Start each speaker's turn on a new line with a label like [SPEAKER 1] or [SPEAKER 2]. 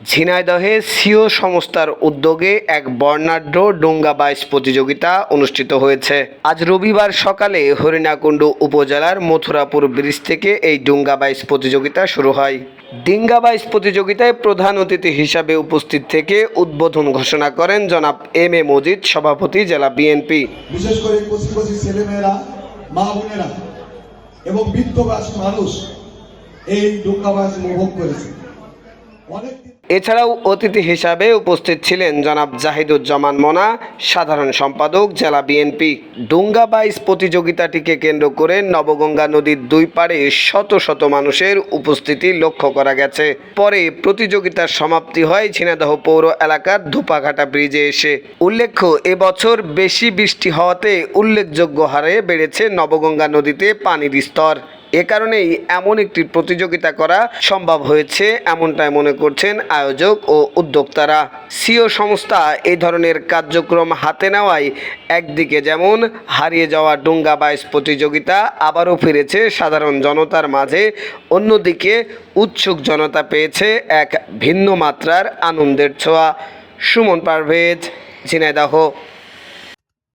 [SPEAKER 1] ঝিনাইদহে CO সংস্থার উদ্যোগে এক বর্ণাঢ্য ডোঙ্গা বাইচ প্রতিযোগিতা অনুষ্ঠিত হয়েছে। আজ রবিবার সকালে হরিণাকুণ্ড উপজেলার মথুরাপুর ব্রিজ থেকে এই ডোঙ্গা বাইচ প্রতিযোগিতা শুরু হয়। ডিঙ্গা বাইচ প্রতিযোগিতায় প্রধান অতিথি হিসাবে উপস্থিত থেকে উদ্বোধন ঘোষণা করেন জনাব এম এ মজিদ, সভাপতি জেলা বিএনপি।
[SPEAKER 2] বিশেষ করে ছেলেমেয়েরা, মা বোনেরা এবং বৃদ্ধ বয়স্ক মানুষ এই ডুঙ্গাবাজ উপভোগ করেছে।
[SPEAKER 1] এছাড়াও অতিথি হিসাবে উপস্থিত ছিলেন জনাব জাহিদুজ্জামান মোনা, সাধারণ সম্পাদক, জেলা বিএনপি। ডুঙ্গা বাইস প্রতিযোগিতাটিকে কেন্দ্র করে নবগঙ্গা নদীর দুই পাড়ে শত শত মানুষের উপস্থিতি লক্ষ্য করা গেছে। পরে প্রতিযোগিতার সমাপ্তি হয় ঝিনাদহ পৌর এলাকার ধুপাঘাটা ব্রিজে এসে। উল্লেখ্য, এবছর বেশি বৃষ্টি হওয়াতে উল্লেখযোগ্য হারে বেড়েছে নবগঙ্গা নদীতে পানির স্তর। এ কারণেই এমন একটি প্রতিযোগিতা করা সম্ভব হয়েছে, এমনটাই মনে করছেন আয়োজক ও উদ্যোক্তারা। সিও সংস্থা এই ধরনের কার্যক্রম হাতে নেওয়ায় একদিকে যেমন হারিয়ে যাওয়া ডুঙ্গা বাইস প্রতিযোগিতা আবারও ফিরেছে সাধারণ জনতার মাঝে, অন্যদিকে উৎসুক জনতা পেয়েছে এক ভিন্ন মাত্রার আনন্দের ছোঁয়া। সুমন পারভেজ, ঝিনাইদহ।